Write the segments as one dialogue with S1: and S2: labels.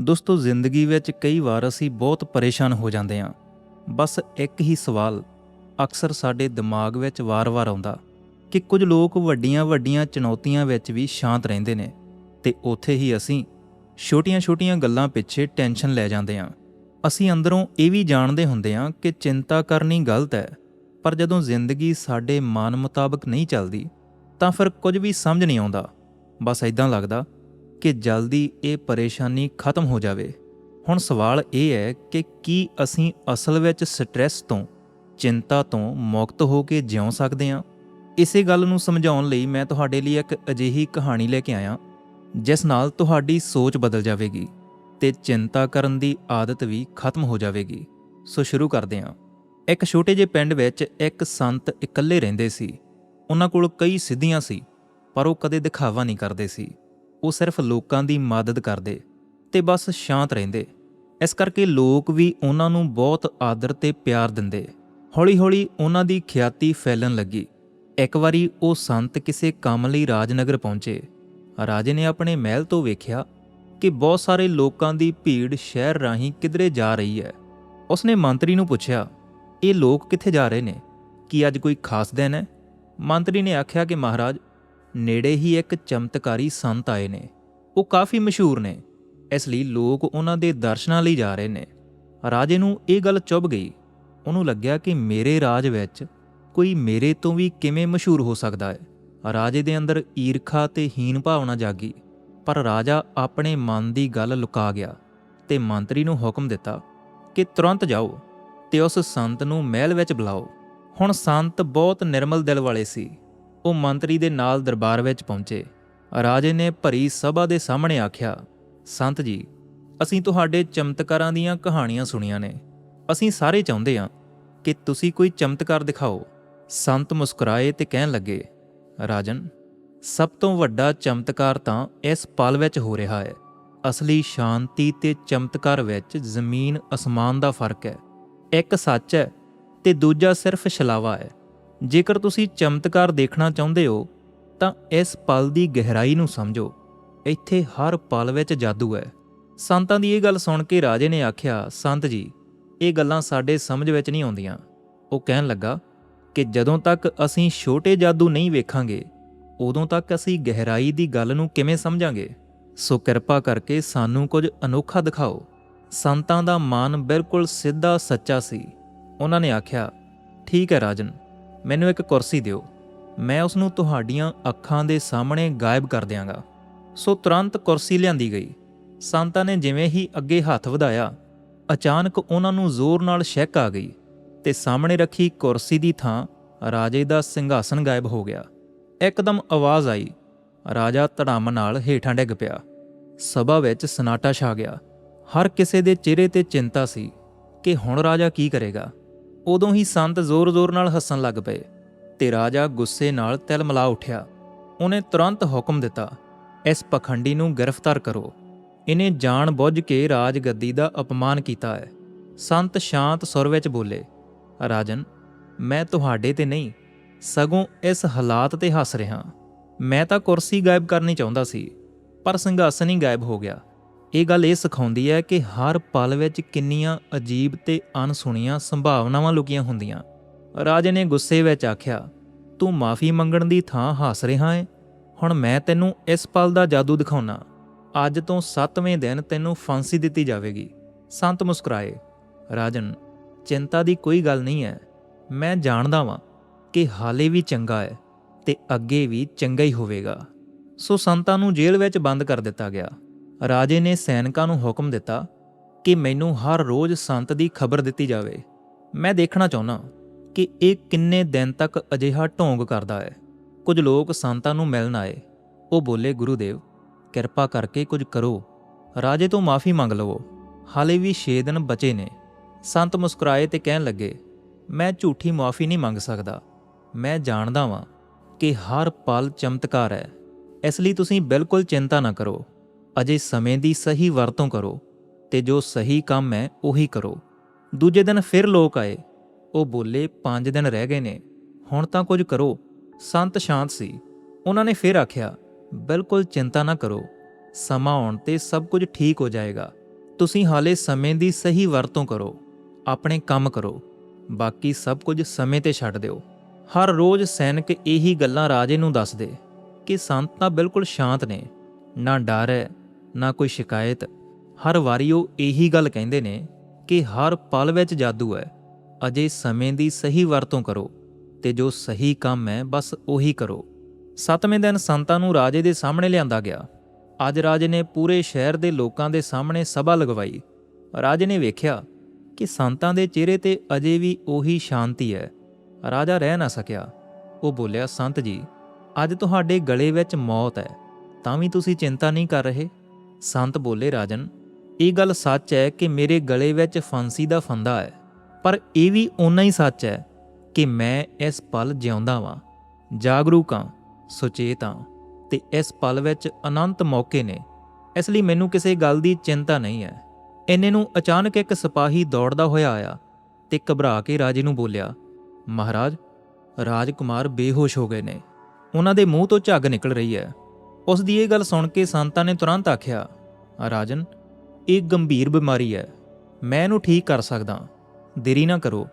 S1: ਦੋਸਤੋ, ਜ਼ਿੰਦਗੀ ਵਿੱਚ ਕਈ ਵਾਰ ਅਸੀਂ ਬਹੁਤ ਪਰੇਸ਼ਾਨ ਹੋ ਜਾਂਦੇ ਹਾਂ। ਬਸ ਇੱਕ ਹੀ ਸਵਾਲ ਅਕਸਰ ਸਾਡੇ ਦਿਮਾਗ ਵਿੱਚ ਵਾਰ-ਵਾਰ ਆਉਂਦਾ ਕਿ ਕੁਝ ਲੋਕ ਵੱਡੀਆਂ-ਵੱਡੀਆਂ ਚੁਣੌਤੀਆਂ ਵਿੱਚ ਵੀ ਸ਼ਾਂਤ ਰਹਿੰਦੇ ਨੇ ਤੇ ਉੱਥੇ ਹੀ ਅਸੀਂ ਛੋਟੀਆਂ-ਛੋਟੀਆਂ ਗੱਲਾਂ ਪਿੱਛੇ ਟੈਨਸ਼ਨ ਲੈ ਜਾਂਦੇ ਹਾਂ। ਅਸੀਂ ਅੰਦਰੋਂ ਇਹ ਵੀ ਜਾਣਦੇ ਹੁੰਦੇ ਹਾਂ ਕਿ ਚਿੰਤਾ ਕਰਨੀ ਗਲਤ ਹੈ, ਪਰ ਜਦੋਂ ਜ਼ਿੰਦਗੀ ਸਾਡੇ ਮਨ ਮੁਤਾਬਕ ਨਹੀਂ ਚੱਲਦੀ, ਤਾਂ ਫਿਰ ਕੁਝ ਵੀ ਸਮਝ ਨਹੀਂ ਆਉਂਦਾ। ਬਸ ਇਦਾਂ ਲੱਗਦਾ ਕਿ ਜਲਦੀ ਇਹ ਪਰੇਸ਼ਾਨੀ ਖਤਮ ਹੋ ਜਾਵੇ। ਹੁਣ ਸਵਾਲ ਇਹ ਹੈ ਕਿ ਕੀ ਅਸੀਂ ਅਸਲ ਵਿੱਚ ਸਟ੍ਰੈਸ ਤੋਂ, ਚਿੰਤਾ ਤੋਂ ਮੁਕਤ ਹੋ ਕੇ ਜਿਉ ਸਕਦੇ ਹਾਂ? ਇਸੇ ਗੱਲ ਨੂੰ ਸਮਝਾਉਣ ਲਈ ਮੈਂ ਤੁਹਾਡੇ ਲਈ ਇੱਕ ਅਜਿਹੀ ਕਹਾਣੀ ਲੈ ਕੇ ਆਇਆ, ਜਿਸ ਨਾਲ ਤੁਹਾਡੀ ਸੋਚ ਬਦਲ ਜਾਵੇਗੀ ਤੇ ਚਿੰਤਾ ਕਰਨ ਦੀ ਆਦਤ ਵੀ ਖਤਮ ਹੋ ਜਾਵੇਗੀ। ਸੋ ਸ਼ੁਰੂ ਕਰਦੇ ਹਾਂ। ਇੱਕ ਛੋਟੇ ਜਿਹੇ ਪਿੰਡ ਵਿੱਚ ਇੱਕ ਸੰਤ ਇਕੱਲੇ ਰਹਿੰਦੇ ਸੀ। ਉਹਨਾਂ ਕੋਲ ਕਈ ਸਿੱਧੀਆਂ ਸੀ, ਪਰ ਉਹ ਕਦੇ ਦਿਖਾਵਾ ਨਹੀਂ ਕਰਦੇ ਸੀ। ਉਹ ਸਿਰਫ ਲੋਕਾਂ ਦੀ ਮਦਦ ਕਰਦੇ ਤੇ ਬਸ ਸ਼ਾਂਤ ਰਹਿੰਦੇ। ਇਸ ਕਰਕੇ ਲੋਕ ਵੀ ਉਹਨਾਂ ਨੂੰ ਬਹੁਤ ਆਦਰ ਤੇ ਪਿਆਰ ਦਿੰਦੇ। ਹੌਲੀ-ਹੌਲੀ ਉਹਨਾਂ ਦੀ ਖਿਆਤੀ ਫੈਲਣ ਲੱਗੀ। ਇੱਕ ਵਾਰੀ ਉਹ ਸੰਤ ਕਿਸੇ ਕੰਮ ਲਈ ਰਾਜਨਗਰ ਪਹੁੰਚੇ। ਰਾਜੇ ਨੇ ਆਪਣੇ ਮਹਿਲ ਤੋਂ ਵੇਖਿਆ ਕਿ ਬਹੁਤ ਸਾਰੇ ਲੋਕਾਂ ਦੀ ਭੀੜ ਸ਼ਹਿਰ ਰਾਹੀਂ ਕਿਧਰੇ ਜਾ ਰਹੀ ਹੈ। ਉਸਨੇ ਮੰਤਰੀ ਨੂੰ ਪੁੱਛਿਆ, ਇਹ ਲੋਕ ਕਿੱਥੇ ਜਾ ਰਹੇ ਨੇ? ਕੀ ਅੱਜ ਕੋਈ ਖਾਸ ਦਿਨ ਹੈ? ਮੰਤਰੀ ਨੇ ਆਖਿਆ ਕਿ ਮਹਾਰਾਜ ਨੇੜੇ ਹੀ ਇੱਕ ਚਮਤਕਾਰੀ ਸੰਤ ਆਏ ਨੇ। ਉਹ ਕਾਫੀ ਮਸ਼ਹੂਰ ਨੇ। ਇਸ ਲਈ ਲੋਕ ਉਹਨਾਂ ਦੇ ਦਰਸ਼ਨਾਂ ਲਈ ਜਾ ਰਹੇ ਨੇ। ਰਾਜੇ ਨੂੰ ਇਹ ਗੱਲ ਚੁੱਭ ਗਈ। ਉਹਨੂੰ ਲੱਗਿਆ ਕਿ ਮੇਰੇ ਰਾਜ ਵਿੱਚ ਕੋਈ ਮੇਰੇ ਤੋਂ ਵੀ ਕਿਵੇਂ ਮਸ਼ਹੂਰ ਹੋ ਸਕਦਾ ਹੈ। ਰਾਜੇ ਦੇ ਅੰਦਰ ਈਰਖਾ ਤੇ ਹੀਨ ਭਾਵਨਾ ਜਾਗੀ। ਪਰ ਰਾਜਾ ਆਪਣੇ ਮਨ ਦੀ ਗੱਲ ਲੁਕਾ ਗਿਆ ਤੇ ਮੰਤਰੀ ਨੂੰ ਹੁਕਮ ਦਿੱਤਾ ਕਿ ਤੁਰੰਤ ਜਾਓ ਤੇ ਉਸ ਸੰਤ ਨੂੰ ਮਹਿਲ ਵਿੱਚ ਬੁਲਾਓ। ਹੁਣ ਸੰਤ ਬਹੁਤ ਨਿਰਮਲ ਦਿਲ ਵਾਲੇ ਸੀ। ਉਹ ਮੰਤਰੀ ਦੇ ਨਾਲ ਦਰਬਾਰ ਵਿੱਚ ਪਹੁੰਚੇ। ਰਾਜੇ ਨੇ ਭਰੀ ਸਭਾ ਦੇ ਸਾਹਮਣੇ ਆਖਿਆ, ਸੰਤ ਜੀ, ਅਸੀਂ ਤੁਹਾਡੇ ਚਮਤਕਾਰਾਂ ਦੀਆਂ ਕਹਾਣੀਆਂ ਸੁਣੀਆਂ ਨੇ। ਅਸੀਂ ਸਾਰੇ ਚਾਹੁੰਦੇ ਹਾਂ ਕਿ ਤੁਸੀਂ ਕੋਈ ਚਮਤਕਾਰ ਦਿਖਾਓ। ਸੰਤ ਮੁਸਕਰਾਏ ਤੇ ਕਹਿਣ ਲੱਗੇ, ਰਾਜਨ, ਸਭ ਤੋਂ ਵੱਡਾ ਚਮਤਕਾਰ ਤਾਂ ਇਸ ਪਲ ਵਿੱਚ ਹੋ ਰਿਹਾ ਹੈ। ਅਸਲੀ ਸ਼ਾਂਤੀ ਤੇ ਚਮਤਕਾਰ ਵਿੱਚ ਜ਼ਮੀਨ ਅਸਮਾਨ ਦਾ ਫ਼ਰਕ ਹੈ। ਇੱਕ ਸੱਚ ਹੈ ਤੇ ਦੂਜਾ ਸਿਰਫ ਛਲਾਵਾ ਹੈ। ਜੇਕਰ ਤੁਸੀਂ ਚਮਤਕਾਰ ਦੇਖਣਾ ਚਾਹੁੰਦੇ ਹੋ, ਤਾਂ ਇਸ ਪਲ ਦੀ ਗਹਿਰਾਈ ਨੂੰ ਸਮਝੋ। ਇੱਥੇ ਹਰ ਪਲ ਵਿੱਚ ਜਾਦੂ ਹੈ। ਸੰਤਾਂ ਦੀ ਇਹ ਗੱਲ ਸੁਣ ਕੇ ਰਾਜੇ ਨੇ ਆਖਿਆ, ਸੰਤ ਜੀ, ਇਹ ਗੱਲਾਂ ਸਾਡੇ ਸਮਝ ਵਿੱਚ ਨਹੀਂ ਆਉਂਦੀਆਂ। ਉਹ ਕਹਿਣ ਲੱਗਾ ਕਿ ਜਦੋਂ ਤੱਕ ਅਸੀਂ ਛੋਟੇ ਜਾਦੂ ਨਹੀਂ ਵੇਖਾਂਗੇ, ਉਦੋਂ ਤੱਕ ਅਸੀਂ ਗਹਿਰਾਈ ਦੀ ਗੱਲ ਨੂੰ ਕਿਵੇਂ ਸਮਝਾਂਗੇ? ਸੋ ਕਿਰਪਾ ਕਰਕੇ ਸਾਨੂੰ ਕੁਝ ਅਨੋਖਾ ਦਿਖਾਓ। ਸੰਤਾਂ ਦਾ ਮਨ ਬਿਲਕੁਲ ਸਿੱਧਾ ਸੱਚਾ ਸੀ। ਉਹਨਾਂ ਨੇ ਆਖਿਆ, ਠੀਕ ਹੈ ਰਾਜਨ ਮੈਨੂੰ ਇੱਕ ਕੁਰਸੀ ਦਿਓ। ਮੈਂ ਉਸ ਨੂੰ ਤੁਹਾਡੀਆਂ ਅੱਖਾਂ ਦੇ ਸਾਹਮਣੇ ਗਾਇਬ ਕਰ ਦਿਆਂਗਾ। ਸੋ ਤੁਰੰਤ ਕੁਰਸੀ ਲਿਆਂਦੀ ਗਈ। ਸੰਤਾਂ ਨੇ ਜਿਵੇਂ ਹੀ ਅੱਗੇ ਹੱਥ ਵਧਾਇਆ, ਅਚਾਨਕ ਉਹਨਾਂ ਨੂੰ ਜ਼ੋਰ ਨਾਲ ਸ਼ੈਕ ਆ ਗਈ ਤੇ ਸਾਹਮਣੇ ਰੱਖੀ ਕੁਰਸੀ ਦੀ ਥਾਂ ਰਾਜੇ ਦਾ ਸਿੰਘਾਸਨ ਗਾਇਬ ਹੋ ਗਿਆ। ਇੱਕਦਮ ਆਵਾਜ਼ ਆਈ। ਰਾਜਾ ਧੜਮ ਨਾਲ ਹੇਠਾਂ ਡਿੱਗ ਪਿਆ। ਸਭਾ ਵਿੱਚ ਸਨਾਟਾ ਛਾ ਗਿਆ। ਹਰ ਕਿਸੇ ਦੇ ਚਿਹਰੇ ਤੇ ਚਿੰਤਾ ਸੀ ਕਿ ਹੁਣ ਰਾਜਾ ਕੀ ਕਰੇਗਾ। ਉਦੋਂ ਹੀ ਸੰਤ ਜ਼ੋਰ-ਜ਼ੋਰ ਨਾਲ ਹੱਸਣ ਲੱਗ ਪਏ ਤੇ ਰਾਜਾ ਗੁੱਸੇ ਨਾਲ ਤਿਲ ਮਲਾ ਉੱਠਿਆ। ਉਹਨੇ ਤੁਰੰਤ ਹੁਕਮ ਦਿੱਤਾ, ਇਸ ਪਖੰਡੀ ਨੂੰ ਗ੍ਰਿਫਤਾਰ ਕਰੋ। ਇਹਨੇ ਜਾਣ ਬੁੱਝ ਕੇ ਰਾਜ ਗੱਦੀ ਦਾ ਅਪਮਾਨ ਕੀਤਾ ਹੈ। ਸੰਤ ਸ਼ਾਂਤ ਸੁਰ ਵਿੱਚ ਬੋਲੇ, ਰਾਜਨ, ਮੈਂ ਤੁਹਾਡੇ ਤੇ ਨਹੀਂ, ਸਗੋਂ ਇਸ ਹਾਲਾਤ ਤੇ ਹੱਸ ਰਿਹਾ। ਮੈਂ ਤਾਂ ਕੁਰਸੀ ਗਾਇਬ ਕਰਨੀ ਚਾਹੁੰਦਾ ਸੀ, ਪਰ ਸਿੰਘਾਸਨ ਹੀ ਗਾਇਬ ਹੋ ਗਿਆ। ਇਹ ਗੱਲ ਇਹ ਸਿਖਾਉਂਦੀ ਹੈ ਕਿ ਹਰ ਪਲ ਵਿੱਚ ਕਿੰਨੀਆਂ ਅਜੀਬ ਤੇ ਅਣਸੁਣੀਆਂ ਸੰਭਾਵਨਾਵਾਂ ਲੁਕੀਆਂ ਹੁੰਦੀਆਂ। ਰਾਜੇ ਨੇ ਗੁੱਸੇ ਵਿੱਚ ਆਖਿਆ, ਤੂੰ ਮਾਫੀ ਮੰਗਣ ਦੀ ਥਾਂ ਹੱਸ ਰਿਹਾ ਹੈ ਹੁਣ ਮੈਂ ਤੈਨੂੰ ਇਸ ਪਲ ਦਾ ਜਾਦੂ ਦਿਖਾਉਣਾ। ਅੱਜ ਤੋਂ 7ਵੇਂ ਦਿਨ ਤੈਨੂੰ ਫਾਂਸੀ ਦਿੱਤੀ ਜਾਵੇਗੀ। ਸੰਤ ਮੁਸਕਰਾਏ, ਰਾਜਨ, ਚਿੰਤਾ ਦੀ ਕੋਈ ਗੱਲ ਨਹੀਂ ਹੈ। ਮੈਂ ਜਾਣਦਾ ਵਾਂ ਕਿ ਹਾਲੇ ਵੀ ਚੰਗਾ ਹੈ ਤੇ ਅੱਗੇ ਵੀ ਚੰਗਾ ਹੀ ਹੋਵੇਗਾ। ਸੋ ਸੰਤਾਂ ਨੂੰ ਜੇਲ੍ਹ ਵਿੱਚ ਬੰਦ ਕਰ ਦਿੱਤਾ ਗਿਆ। ਰਾਜੇ ਨੇ ਸੈਨਿਕਾਂ ਨੂੰ ਹੁਕਮ ਦਿੱਤਾ ਕਿ ਮੈਨੂੰ ਹਰ ਰੋਜ਼ ਸੰਤ ਦੀ ਖਬਰ ਦਿੱਤੀ ਜਾਵੇ। ਮੈਂ ਦੇਖਣਾ ਚਾਹੁੰਦਾ ਕਿ ਇਹ ਕਿੰਨੇ ਦਿਨ ਤੱਕ ਅਜਿਹਾ ਢੋਂਗ ਕਰਦਾ ਹੈ। ਕੁਝ ਲੋਕ ਸੰਤਾਂ ਨੂੰ ਮਿਲਣ ਆਏ। ਉਹ ਬੋਲੇ, ਗੁਰੂਦੇਵ, ਕਿਰਪਾ ਕਰਕੇ ਕੁਝ ਕਰੋ। ਰਾਜੇ ਤੋਂ ਮਾਫੀ ਮੰਗ ਲਵੋ। ਹਾਲੇ ਵੀ 6 ਦਿਨ ਬਚੇ ਨੇ। ਸੰਤ ਮੁਸਕਰਾਏ ਤੇ ਕਹਿਣ ਲੱਗੇ, ਮੈਂ ਝੂਠੀ ਮਾਫੀ ਨਹੀਂ ਮੰਗ ਸਕਦਾ। ਮੈਂ ਜਾਣਦਾ ਵਾਂ ਕਿ ਹਰ ਪਲ ਚਮਤਕਾਰ ਹੈ। ਇਸ ਲਈ ਤੁਸੀਂ ਬਿਲਕੁਲ ਚਿੰਤਾ ਨਾ ਕਰੋ। ਅਜੇ ਸਮੇਂ ਦੀ ਸਹੀ ਵਰਤੋਂ ਕਰੋ ਤੇ ਜੋ ਸਹੀ ਕੰਮ ਹੈ ਉਹੀ ਕਰੋ। ਦੂਜੇ ਦਿਨ ਫਿਰ ਲੋਕ ਆਏ। ਉਹ ਬੋਲੇ 5 ਦਿਨ ਰਹਿ ਗਏ ਨੇ। ਹੁਣ ਤਾਂ ਕੁਝ ਕਰੋ। ਸੰਤ ਸ਼ਾਂਤ ਸੀ। ਉਹਨਾਂ ਨੇ ਫਿਰ ਆਖਿਆ, ਬਿਲਕੁਲ ਚਿੰਤਾ ਨਾ ਕਰੋ। ਸਮਾਂ ਆਉਣ ਤੇ ਸਭ ਕੁਝ ਠੀਕ ਹੋ ਜਾਏਗਾ। ਤੁਸੀਂ ਹਾਲੇ ਸਮੇਂ ਦੀ ਸਹੀ ਵਰਤੋਂ ਕਰੋ। ਆਪਣੇ ਕੰਮ ਕਰੋ। ਬਾਕੀ ਸਭ ਕੁਝ ਸਮੇਂ ਤੇ ਛੱਡ ਦਿਓ। ਹਰ ਰੋਜ਼ ਸੈਨਿਕ ਇਹੀ ਗੱਲਾਂ ਰਾਜੇ ਨੂੰ ਦੱਸਦੇ ਕਿ ਸੰਤ ਤਾਂ ਬਿਲਕੁਲ ਸ਼ਾਂਤ ਨੇ। ਨਾ ਡਰ ਹੈ ਨਾ ਕੋਈ ਸ਼ਿਕਾਇਤ। ਹਰ ਵਾਰੀ ਉਹ ਇਹੀ ਗੱਲ ਕਹਿੰਦੇ ਨੇ ਕਿ ਹਰ ਪਲ ਵਿੱਚ ਜਾਦੂ ਹੈ। ਅਜੇ ਸਮੇਂ ਦੀ ਸਹੀ ਵਰਤੋਂ ਕਰੋ ਤੇ ਜੋ ਸਹੀ ਕੰਮ ਹੈ, ਬਸ ਉਹੀ ਕਰੋ। ਸੱਤਵੇਂ ਦਿਨ ਸੰਤਾਂ ਨੂੰ ਰਾਜੇ ਦੇ ਸਾਹਮਣੇ ਲਿਆਂਦਾ ਗਿਆ। ਅੱਜ ਰਾਜੇ ਨੇ ਪੂਰੇ ਸ਼ਹਿਰ ਦੇ ਲੋਕਾਂ ਦੇ ਸਾਹਮਣੇ ਸਭਾ ਲਗਵਾਈ। ਰਾਜੇ ਨੇ ਵੇਖਿਆ ਕਿ ਸੰਤਾਂ ਦੇ ਚਿਹਰੇ ਤੇ ਅਜੇ ਵੀ ਉਹੀ ਸ਼ਾਂਤੀ ਹੈ। ਰਾਜਾ ਰਹਿ ਨਾ ਸਕਿਆ। ਉਹ ਬੋਲਿਆ, ਸੰਤ ਜੀ, ਅੱਜ ਤੁਹਾਡੇ ਗਲੇ ਵਿੱਚ ਮੌਤ ਹੈ, ਤਾਂ ਵੀ ਤੁਸੀਂ ਚਿੰਤਾ ਨਹੀਂ ਕਰ ਰਹੇ? ਸੰਤ ਬੋਲੇ, ਰਾਜਨ, ਇਹ ਗੱਲ ਸੱਚ ਹੈ ਕਿ ਮੇਰੇ ਗਲੇ ਵਿੱਚ ਫਾਂਸੀ ਦਾ ਫੰਦਾ ਹੈ, ਪਰ ਇਹ ਵੀ ਓਨਾ ਹੀ ਸੱਚ ਹੈ ਕਿ ਮੈਂ ਇਸ ਪਲ ਜਿਉਂਦਾ ਵਾਂ, ਜਾਗਰੂਕ ਹਾਂ ਸੁਚੇਤ ਹਾਂ ਤੇ ਇਸ ਪਲ ਵਿੱਚ ਅਨੰਤ ਮੌਕੇ ਨੇ। ਇਸ ਲਈ ਮੈਨੂੰ ਕਿਸੇ ਗੱਲ ਦੀ ਚਿੰਤਾ ਨਹੀਂ ਹੈ। ਇੰਨੇ ਨੂੰ ਅਚਾਨਕ ਇੱਕ ਸਿਪਾਹੀ ਦੌੜਦਾ ਹੋਇਆ ਆਇਆ ਤੇ ਘਬਰਾ ਕੇ ਰਾਜੇ ਨੂੰ ਬੋਲਿਆ, ਮਹਾਰਾਜ, ਰਾਜਕੁਮਾਰ ਬੇਹੋਸ਼ ਹੋ ਗਏ ਨੇ। ਉਹਨਾਂ ਦੇ ਮੂੰਹ ਤੋਂ ਝੱਗ ਨਿਕਲ ਰਹੀ ਹੈ। ਉਸ ਦੀ ਇਹ ਗੱਲ ਸੁਣ ਕੇ ਸੰਤਾਂ ਨੇ ਤੁਰੰਤ ਆਖਿਆ, ਰਾਜਨ, ਇਹ ਗੰਭੀਰ ਬਿਮਾਰੀ ਹੈ। ਮੈਂ ਇਹਨੂੰ ਠੀਕ ਕਰ ਸਕਦਾ। ਦੇਰੀ ਨਾ ਕਰੋ।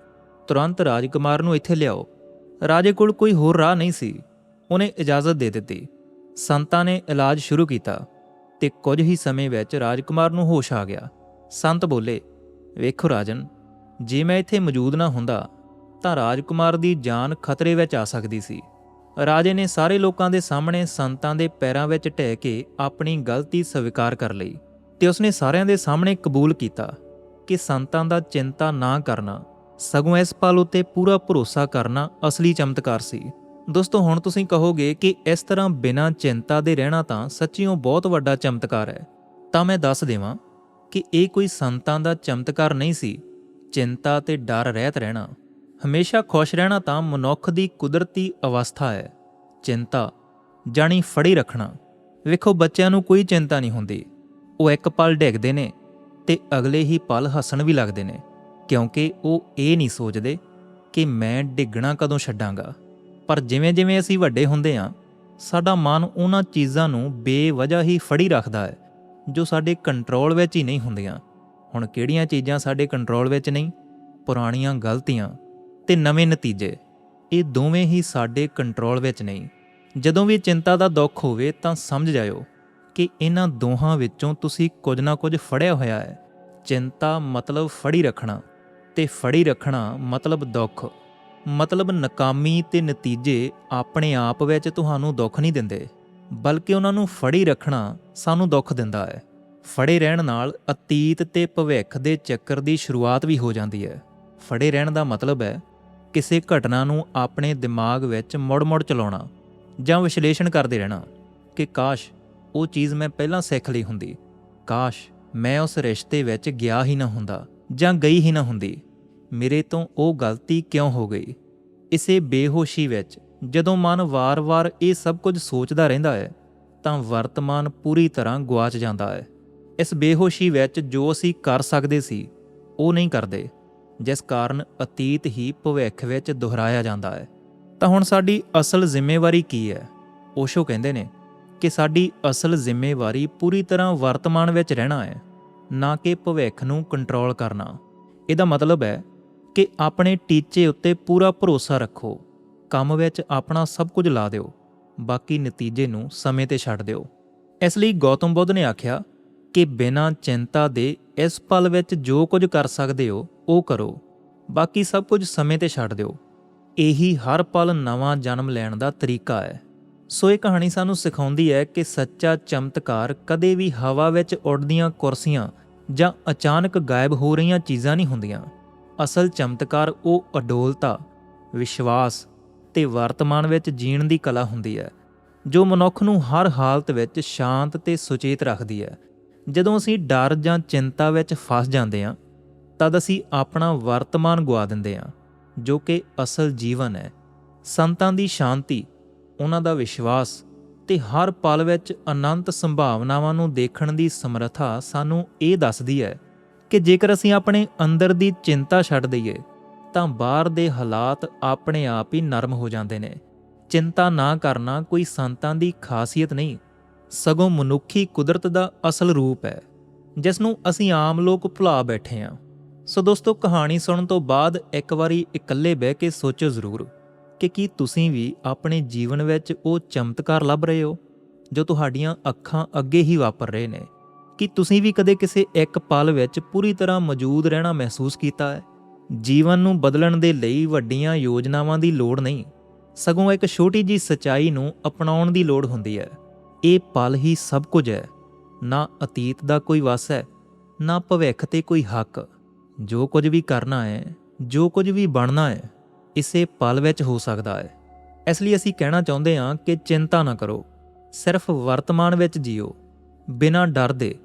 S1: ਤੁਰੰਤ ਰਾਜਕੁਮਾਰ ਨੂੰ ਇੱਥੇ ਲਿਆਓ। ਰਾਜੇ ਕੋਲ ਕੋਈ ਹੋਰ ਰਾਹ ਨਹੀਂ ਸੀ। ਉਹਨੇ ਇਜਾਜ਼ਤ ਦੇ ਦਿੱਤੀ। ਸੰਤਾਂ ਨੇ ਇਲਾਜ ਸ਼ੁਰੂ ਕੀਤਾ ਤੇ ਕੁਝ ਹੀ ਸਮੇਂ ਵਿੱਚ ਰਾਜਕੁਮਾਰ ਨੂੰ ਹੋਸ਼ ਆ ਗਿਆ। ਸੰਤ ਬੋਲੇ, ਵੇਖੋ ਰਾਜਨ, ਜੇ ਮੈਂ ਇੱਥੇ ਮੌਜੂਦ ਨਾ ਹੁੰਦਾ ਤਾਂ ਰਾਜਕੁਮਾਰ ਦੀ ਜਾਨ ਖਤਰੇ ਵਿੱਚ ਆ ਸਕਦੀ ਸੀ। ਰਾਜੇ ਨੇ ਸਾਰੇ ਲੋਕਾਂ ਦੇ ਸਾਹਮਣੇ ਸੰਤਾਂ ਦੇ ਪੈਰਾਂ ਵਿੱਚ ਢਹਿ ਕੇ ਆਪਣੀ ਗਲਤੀ ਸਵੀਕਾਰ ਕਰ ਲਈ ਤੇ ਉਸਨੇ ਸਾਰਿਆਂ ਦੇ ਸਾਹਮਣੇ ਕਬੂਲ ਕੀਤਾ ਕਿ ਸੰਤਾਂ ਦਾ ਚਿੰਤਾ ਨਾ ਕਰਨਾ, ਸਗੋਂ ਇਸ ਪਲ ਉਤੇ ਪੂਰਾ ਭਰੋਸਾ ਕਰਨਾ ਅਸਲੀ ਚਮਤਕਾਰ ਸੀ। ਦੋਸਤੋ, ਹੁਣ ਤੁਸੀਂ ਕਹੋਗੇ ਕਿ ਇਸ ਤਰ੍ਹਾਂ ਬਿਨਾਂ ਚਿੰਤਾ ਦੇ ਰਹਿਣਾ ਤਾਂ ਸੱਚੀਓ ਬਹੁਤ ਵੱਡਾ ਚਮਤਕਾਰ ਹੈ। ਤਾਂ ਮੈਂ ਦੱਸ ਦੇਵਾਂ ਕਿ ਇਹ ਕੋਈ ਸੰਤਾਂ ਦਾ ਚਮਤਕਾਰ ਨਹੀਂ ਸੀ, ਚਿੰਤਾ ਤੇ ਡਰ ਰਹਿਤ ਰਹਿਣਾ। ਹਮੇਸ਼ਾ ਖੁਸ਼ ਰਹਿਣਾ ਤਾਂ ਮਨੁੱਖ ਦੀ ਕੁਦਰਤੀ ਅਵਸਥਾ ਹੈ। ਚਿੰਤਾ, ਜਾਣੀ ਫੜੀ ਰੱਖਣਾ। ਵੇਖੋ, ਬੱਚਿਆਂ ਨੂੰ ਕੋਈ ਚਿੰਤਾ ਨਹੀਂ ਹੁੰਦੀ। ਉਹ ਇੱਕ ਪਲ ਡਿੱਗਦੇ ਨੇ ਤੇ ਅਗਲੇ ਹੀ ਪਲ ਹੱਸਣ ਵੀ ਲੱਗਦੇ ਨੇ, ਕਿਉਂਕਿ ਉਹ ਇਹ ਨਹੀਂ ਸੋਚਦੇ ਕਿ ਮੈਂ ਡਿੱਗਣਾ ਕਦੋਂ ਛੱਡਾਂਗਾ। ਪਰ ਜਿਵੇਂ-ਜਿਵੇਂ ਅਸੀਂ ਵੱਡੇ ਹੁੰਦੇ ਹਾਂ, ਸਾਡਾ ਮਨ ਉਹਨਾਂ ਚੀਜ਼ਾਂ ਨੂੰ ਬੇਵਜ੍ਹਾ ਹੀ ਫੜੀ ਰੱਖਦਾ ਹੈ, ਜੋ ਸਾਡੇ ਕੰਟਰੋਲ ਵਿੱਚ ਹੀ ਨਹੀਂ ਹੁੰਦੀਆਂ। ਹੁਣ ਕਿਹੜੀਆਂ ਚੀਜ਼ਾਂ ਸਾਡੇ ਕੰਟਰੋਲ ਵਿੱਚ ਨਹੀਂ? ਪੁਰਾਣੀਆਂ ਗਲਤੀਆਂ ਤੇ ਨਵੇਂ ਨਤੀਜੇ। ਇਹ ਦੋਵੇਂ ਹੀ ਸਾਡੇ ਕੰਟਰੋਲ ਵਿੱਚ ਨਹੀਂ। ਜਦੋਂ ਵੀ ਚਿੰਤਾ ਦਾ ਦੁੱਖ ਹੋਵੇ ਤਾਂ ਸਮਝ ਜਾਇਓ ਕਿ ਇਹਨਾਂ ਦੋਹਾਂ ਵਿੱਚੋਂ ਤੁਸੀਂ ਕੁਝ ਨਾ ਕੁਝ ਫੜਿਆ ਹੋਇਆ ਹੈ। ਚਿੰਤਾ ਮਤਲਬ ਫੜੀ ਰੱਖਣਾ ਤੇ ਫੜੀ ਰੱਖਣਾ ਮਤਲਬ ਦੁੱਖ। ਮਤਲਬ ਨਕਾਮੀ ਤੇ ਨਤੀਜੇ ਆਪਣੇ ਆਪ ਵਿੱਚ ਤੁਹਾਨੂੰ ਦੁੱਖ ਨਹੀਂ ਦਿੰਦੇ, ਬਲਕਿ ਉਹਨਾਂ ਨੂੰ ਫੜੀ ਰੱਖਣਾ ਸਾਨੂੰ ਦੁੱਖ ਦਿੰਦਾ ਹੈ। ਫੜੇ ਰਹਿਣ ਨਾਲ ਅਤੀਤ ਤੇ ਭਵਿੱਖ ਦੇ ਚੱਕਰ ਦੀ ਸ਼ੁਰੂਆਤ ਵੀ ਹੋ ਜਾਂਦੀ ਹੈ। ਫੜੇ ਰਹਿਣ ਦਾ ਮਤਲਬ ਹੈ ਕਿਸੇ ਘਟਨਾ ਨੂੰ ਆਪਣੇ ਦਿਮਾਗ ਵਿੱਚ ਮੁੜ-ਮੁੜ ਚਲਾਉਣਾ ਜਾਂ ਵਿਸ਼ਲੇਸ਼ਣ ਕਰਦੇ ਰਹਿਣਾ ਕਿ ਕਾਸ਼ ਉਹ ਚੀਜ਼ ਮੈਂ ਪਹਿਲਾਂ ਸਿੱਖ ਲਈ ਹੁੰਦੀ। ਕਾਸ਼ ਮੈਂ ਉਸ ਰਿਸ਼ਤੇ ਵਿੱਚ ਗਿਆ ਹੀ ਨਾ ਹੁੰਦਾ ਜਾਂ ਗਈ ਹੀ ਨਾ ਹੁੰਦੀ। ਮੇਰੇ ਤੋਂ ਉਹ ਗਲਤੀ ਕਿਉਂ ਹੋ ਗਈ? ਇਸੇ ਬੇਹੋਸ਼ੀ ਵਿੱਚ ਜਦੋਂ ਮਨ ਵਾਰ-ਵਾਰ ਇਹ ਸਭ ਕੁਝ ਸੋਚਦਾ ਰਹਿੰਦਾ ਹੈ, ਤਾਂ ਵਰਤਮਾਨ ਪੂਰੀ ਤਰ੍ਹਾਂ ਗੁਆਚ ਜਾਂਦਾ ਹੈ। ਇਸ ਬੇਹੋਸ਼ੀ ਵਿੱਚ ਜੋ ਅਸੀਂ ਕਰ ਸਕਦੇ ਸੀ, ਉਹ ਨਹੀਂ ਕਰਦੇ। ਜਿਸ ਕਾਰਨ ਅਤੀਤ ਹੀ ਭਵਿੱਖ ਵਿੱਚ ਦੁਹਰਾਇਆ ਜਾਂਦਾ ਹੈ। ਤਾਂ ਹੁਣ ਸਾਡੀ ਅਸਲ ਜ਼ਿੰਮੇਵਾਰੀ ਕੀ ਹੈ? ਓਸ਼ੋ ਕਹਿੰਦੇ ਨੇ ਕਿ ਸਾਡੀ ਅਸਲ ਜ਼ਿੰਮੇਵਾਰੀ ਪੂਰੀ ਤਰ੍ਹਾਂ ਵਰਤਮਾਨ ਵਿੱਚ ਰਹਿਣਾ ਹੈ, ਨਾ ਕਿ ਭਵਿੱਖ ਨੂੰ ਕੰਟਰੋਲ ਕਰਨਾ। ਇਹਦਾ ਮਤਲਬ ਹੈ ਕਿ ਆਪਣੇ ਟੀਚੇ ਉੱਤੇ ਪੂਰਾ ਭਰੋਸਾ ਰੱਖੋ, ਕੰਮ ਵਿੱਚ ਆਪਣਾ ਸਭ ਕੁਝ ਲਾ ਦਿਓ, ਬਾਕੀ ਨਤੀਜੇ ਨੂੰ ਸਮੇਂ ਤੇ ਛੱਡ ਦਿਓ। ਇਸ ਲਈ ਗੌਤਮ ਬੁੱਧ ਨੇ ਆਖਿਆ ਕਿ ਬਿਨਾਂ ਚਿੰਤਾ ਦੇ ਇਸ ਪਲ ਵਿੱਚ ਜੋ ਕੁਝ ਕਰ ਸਕਦੇ ਹੋ ਉਹ ਕਰੋ। ਬਾਕੀ ਸਭ ਕੁਝ ਸਮੇਂ ਤੇ ਛੱਡ ਦਿਓ। ਇਹੀ ਹਰ ਪਲ ਨਵਾਂ ਜਨਮ ਲੈਣ ਦਾ ਤਰੀਕਾ ਹੈ। ਸੋ ਇਹ ਕਹਾਣੀ ਸਾਨੂੰ ਸਿਖਾਉਂਦੀ ਹੈ ਕਿ ਸੱਚਾ ਚਮਤਕਾਰ ਕਦੇ ਵੀ ਹਵਾ ਵਿੱਚ ਉੱਡਦੀਆਂ ਕੁਰਸੀਆਂ ਜਾਂ ਅਚਾਨਕ ਗਾਇਬ ਹੋ ਰਹੀਆਂ ਚੀਜ਼ਾਂ ਨਹੀਂ ਹੁੰਦੀਆਂ। ਅਸਲ ਚਮਤਕਾਰ ਉਹ ਅਡੋਲਤਾ, ਵਿਸ਼ਵਾਸ ਤੇ ਵਰਤਮਾਨ ਵਿੱਚ ਜੀਣ ਦੀ ਕਲਾ ਹੁੰਦੀ ਹੈ, ਜੋ ਮਨੁੱਖ ਨੂੰ ਹਰ ਹਾਲਤ ਵਿੱਚ ਸ਼ਾਂਤ ਤੇ ਸੁਚੇਤ ਰੱਖਦੀ ਹੈ। ਜਦੋਂ ਅਸੀਂ ਡਰ ਜਾਂ ਚਿੰਤਾ ਵਿੱਚ ਫਸ ਜਾਂਦੇ ਹਾਂ ਤਦ ਅਸੀਂ ਆਪਣਾ ਵਰਤਮਾਨ ਗਵਾ ਦਿੰਦੇ ਹਾਂ, ਜੋ ਕਿ ਅਸਲ ਜੀਵਨ ਹੈ। ਸੰਤਾਂ ਦੀ ਸ਼ਾਂਤੀ, ਉਹਨਾਂ ਦਾ ਵਿਸ਼ਵਾਸ ਤੇ ਹਰ ਪਲ ਵਿੱਚ ਅਨੰਤ ਸੰਭਾਵਨਾਵਾਂ ਨੂੰ ਦੇਖਣ ਦੀ ਸਮਰੱਥਾ ਸਾਨੂੰ ਇਹ ਦੱਸਦੀ ਹੈ ਕਿ ਜੇਕਰ ਅਸੀਂ ਆਪਣੇ ਅੰਦਰ ਦੀ ਚਿੰਤਾ ਛੱਡ ਦਈਏ, ਤਾਂ ਬਾਹਰ ਦੇ ਹਾਲਾਤ ਆਪਣੇ ਆਪ ਹੀ ਨਰਮ ਹੋ ਜਾਂਦੇ ਨੇ। ਚਿੰਤਾ ਨਾ ਕਰਨਾ ਕੋਈ ਸੰਤਾਂ ਦੀ ਖਾਸੀਅਤ ਨਹੀਂ, ਸਗੋਂ ਮਨੁੱਖੀ ਕੁਦਰਤ ਦਾ ਅਸਲ ਰੂਪ ਹੈ, ਜਿਸ ਨੂੰ ਅਸੀਂ ਆਮ ਲੋਕ ਭੁਲਾ ਬੈਠੇ ਹਾਂ। ਸੋ ਦੋਸਤੋ, ਕਹਾਣੀ ਸੁਣਨ ਤੋਂ ਬਾਅਦ ਇੱਕ ਵਾਰੀ ਇਕੱਲੇ ਬਹਿ ਕੇ ਸੋਚੋ ਜ਼ਰੂਰ ਕਿ ਕੀ ਤੁਸੀਂ ਵੀ ਆਪਣੇ ਜੀਵਨ ਵਿੱਚ ਉਹ ਚਮਤਕਾਰ ਲੱਭ ਰਹੇ ਹੋ ਜੋ ਤੁਹਾਡੀਆਂ ਅੱਖਾਂ ਅੱਗੇ ਹੀ ਵਾਪਰ ਰਹੇ ਨੇ। ਕਿ ਤੁਸੀਂ ਵੀ ਕਦੇ ਕਿਸੇ ਇੱਕ ਪਲ ਵਿੱਚ ਪੂਰੀ ਤਰ੍ਹਾਂ ਮੌਜੂਦ ਰਹਿਣਾ ਮਹਿਸੂਸ ਕੀਤਾ ਹੈ? ਜੀਵਨ ਨੂੰ ਬਦਲਣ ਦੇ ਲਈ ਵੱਡੀਆਂ ਯੋਜਨਾਵਾਂ ਦੀ ਲੋੜ ਨਹੀਂ। ਸਗੋਂ ਇੱਕ ਛੋਟੀ ਜੀ ਸਚਾਈ ਨੂੰ ਅਪਣਾਉਣ ਦੀ ਲੋੜ ਹੁੰਦੀ ਹੈ। ਇਹ ਪਲ ਹੀ ਸਭ ਕੁਝ ਹੈ। ਨਾ ਅਤੀਤ ਦਾ ਕੋਈ ਵਸ ਹੈ, ਨਾ ਭਵਿੱਖ ਤੇ ਕੋਈ ਹੱਕ। ਜੋ ਕੁਝ ਵੀ ਕਰਨਾ ਹੈ, ਜੋ ਕੁਝ ਵੀ ਬਣਨਾ ਹੈ, ਇਸੇ ਪਲ ਵਿੱਚ ਹੋ ਸਕਦਾ ਹੈ। ਇਸ ਲਈ ਅਸੀਂ ਕਹਿਣਾ ਚਾਹੁੰਦੇ ਹਾਂ ਕਿ ਚਿੰਤਾ ਨਾ ਕਰੋ। ਸਿਰਫ ਵਰਤਮਾਨ ਵਿੱਚ ਜੀਓ। ਬਿਨਾਂ ਡਰ ਦੇ,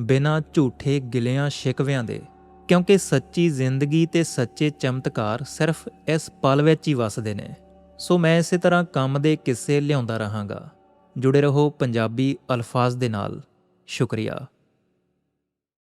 S1: ਬਿਨਾਂ ਝੂਠੇ ਗਿਲਿਆਂ ਸ਼ਿਕਵਿਆਂ ਦੇ। ਕਿਉਂਕਿ ਸੱਚੀ ਜ਼ਿੰਦਗੀ ਤੇ ਸੱਚੇ ਚਮਤਕਾਰ ਸਿਰਫ ਇਸ ਪਲ ਵਿੱਚ ਹੀ ਵਸਦੇ ਨੇ। ਸੋ ਮੈਂ ਇਸੇ ਤਰ੍ਹਾਂ ਕੰਮ ਦੇ ਕਿੱਸੇ ਲਿਆਉਂਦਾ ਰਹਾਂਗਾ। ਜੁੜੇ ਰਹੋ ਪੰਜਾਬੀ ਅਲਫਾਜ਼ ਦੇ ਨਾਲ। ਸ਼ੁਕਰੀਆ।